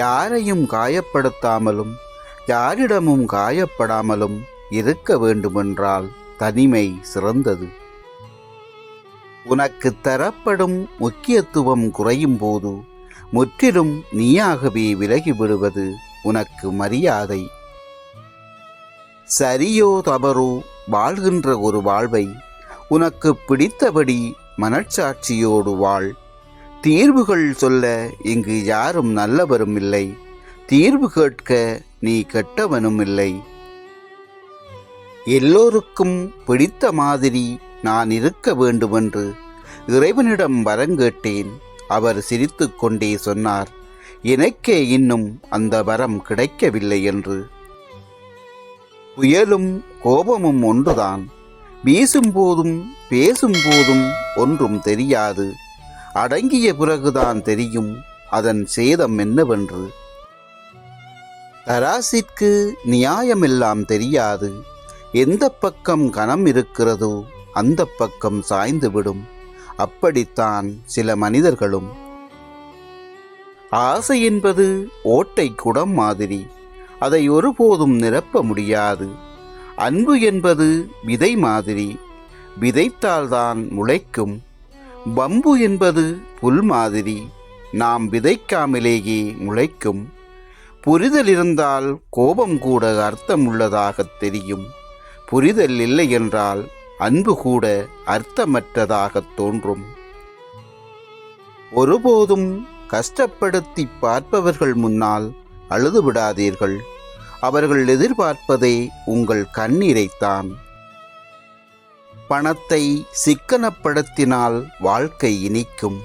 யாரையும் காயப்படுத்தாமலும் யாரிடமும் காயப்படாமலும் இருக்க வேண்டுமென்றால் தனிமை சிறந்தது. உனக்கு தரப்படும் முக்கியத்துவம் குறையும் போது முற்றிலும் நீயாகவே விலகிவிடுவது உனக்கு மரியாதை. சரியோ தவறோ வாழ்கின்ற ஒரு வாழ்வை உனக்கு பிடித்தபடி மனச்சாட்சியோடு வாழ். தீர்வுகள் சொல்ல இங்கு யாரும் நல்லவரும் இல்லை. தீர்வு கேட்க நீ கெட்டவனும் இல்லை. எல்லோருக்கும் பிடித்த மாதிரி நான் இருக்க வேண்டுமென்று இறைவனிடம் வரங்கேட்டேன் அவர் சிரித்துக்கொண்டே சொன்னார் எனக்கே இன்னும் அந்த வரம் கிடைக்கவில்லை என்று. புயலும் கோபமும் ஒன்றுதான். வீசும்போதும் பேசும்போதும் ஒன்றும் தெரியாது. அடங்கிய பிறகுதான் தெரியும் அதன் சேதம் என்னவென்று. தராசிற்கு நியாயமெல்லாம் தெரியாது. எந்த பக்கம் கணம் இருக்கிறதோ அந்த பக்கம் சாய்ந்துவிடும். அப்படித்தான் சில மனிதர்களும். ஆசை என்பது ஓட்டை குடம் மாதிரி. அதை ஒருபோதும் நிரப்ப முடியாது. அன்பு என்பது விதை மாதிரி. விதைத்தால்தான் முளைக்கும். பம்பு என்பது புல் மாதிரி நாம் விதைக்காமலேயே முளைக்கும். புரிதல் இருந்தால் கோபம் கூட அர்த்தம் உள்ளதாகத் தெரியும். புரிதல் இல்லை என்றால் அன்பு கூட அர்த்தமற்றதாகத் தோன்றும். ஒருபோதும் கஷ்டப்படுத்தி பார்ப்பவர்கள் முன்னால் அழுது விடாதீர்கள் அவர்கள் எதிர்பார்ப்பதே உங்கள் கண்ணீரைத்தான் பணத்தை சிக்கனப்படுத்தினால் வாழ்க்கை இனிக்கும்.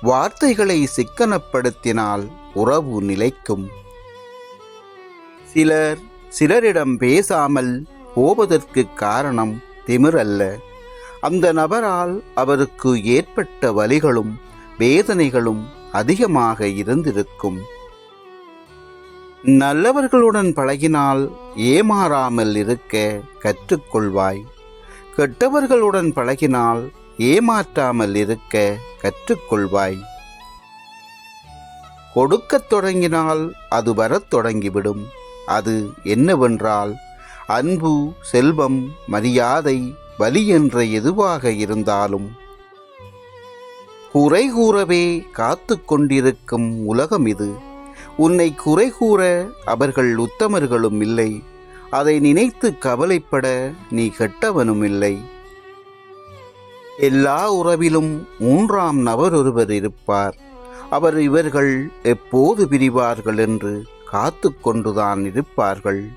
வார்த்தைகளை சிக்கனப்படுத்தினால் உறவு நிலைக்கும். சிலர் சிலரிடம் பேசாமல் போவதற்கு காரணம் திமிரல்ல. அந்த நபரால் அவருக்கு ஏற்பட்ட வலிகளும் வேதனைகளும் அதிகமாக இருந்திருக்கும். நல்லவர்களுடன் பழகினால் ஏமாறாமல் இருக்க கற்றுக்கொள்வாய். கெட்டவர்களுடன் பழகினால் ஏமாற்றாமல் இருக்க கற்றுக்கொள்வாய். கொடுக்கத் தொடங்கினால் அது வரத் தொடங்கிவிடும். அது என்னவென்றால் அன்பு செல்வம் மரியாதை வலி என்ற எதுவாக இருந்தாலும் குறை கூறவே காத்து கொண்டிருக்கும் உலகம் இது. உன்னை குறை கூற அவர்கள் உத்தமர்களும் இல்லை. அதை நினைத்து கவலைப்பட நீ கெட்டவனும் இல்லை எல்லா உறவிலும் மூன்றாம் நபர் ஒருவர் இருப்பார். அவர் இவர்கள் எப்போது பிரிவார்கள் என்று காத்து கொண்டுதான் இருப்பார்கள்.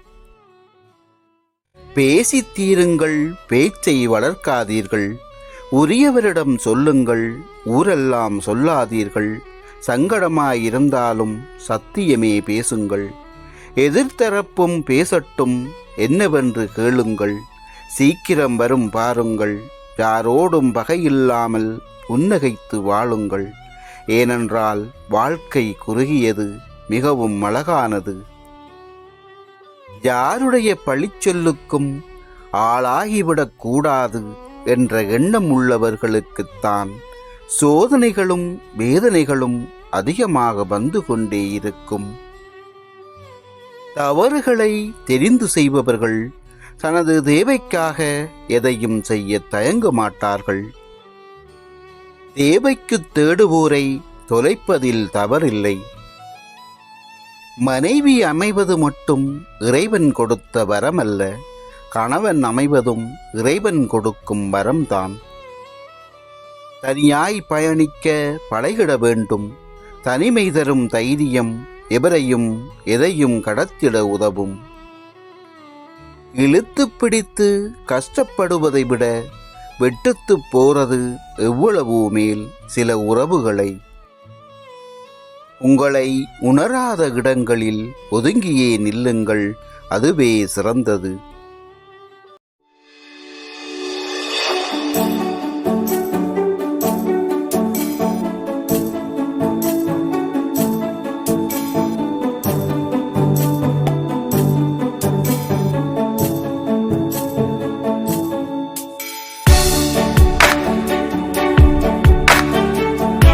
பேசித் தீருங்கள் பேச்சை வளர்க்காதீர்கள். உரியவரிடம் சொல்லுங்கள் ஊரெல்லாம் சொல்லாதீர்கள். சங்கடமாயிருந்தாலும் சத்தியமே பேசுங்கள். எதிர்த்தரப்பும் பேசட்டும் என்னவென்று கேளுங்கள். சீக்கிரம் வரும் பாருங்கள். யாரோடும் பகையில்லாமல் புன்னகைத்து வாழுங்கள். ஏனென்றால் வாழ்க்கை குறுகியது மிகவும் அழகானது. யாருடைய பழிச்சொல்லுக்கும் ஆளாகிவிடக் கூடாது என்ற எண்ணம் உள்ளவர்களுக்குத்தான் சோதனைகளும் வேதனைகளும் அதிகமாக வந்து கொண்டே இருக்கும். தவறுகளை தெரிந்து செய்பவர்கள் தனது தேவைக்காக எதையும் செய்ய தயங்க மாட்டார்கள் தேவைக்கு தேடுவோரை தொலைப்பதில் தவறில்லை. மனைவி அமைவது மட்டும் இறைவன் கொடுத்த வரமல்ல கணவன் அமைவதும் இறைவன் கொடுக்கும் வரம்தான். தனியாய் பயணிக்க பழகிட வேண்டும் தனிமை தரும் தைரியம் எவரையும் எதையும் கடத்திட உதவும். இழுத்து பிடித்து கஷ்டப்படுவதை விட வெட்டுத்து போறது எவ்வளவு மேல் சில உறவுகளை. உங்களை உணராத இடங்களில் ஒதுங்கியே நில்லுங்கள் அதுவே சிறந்தது.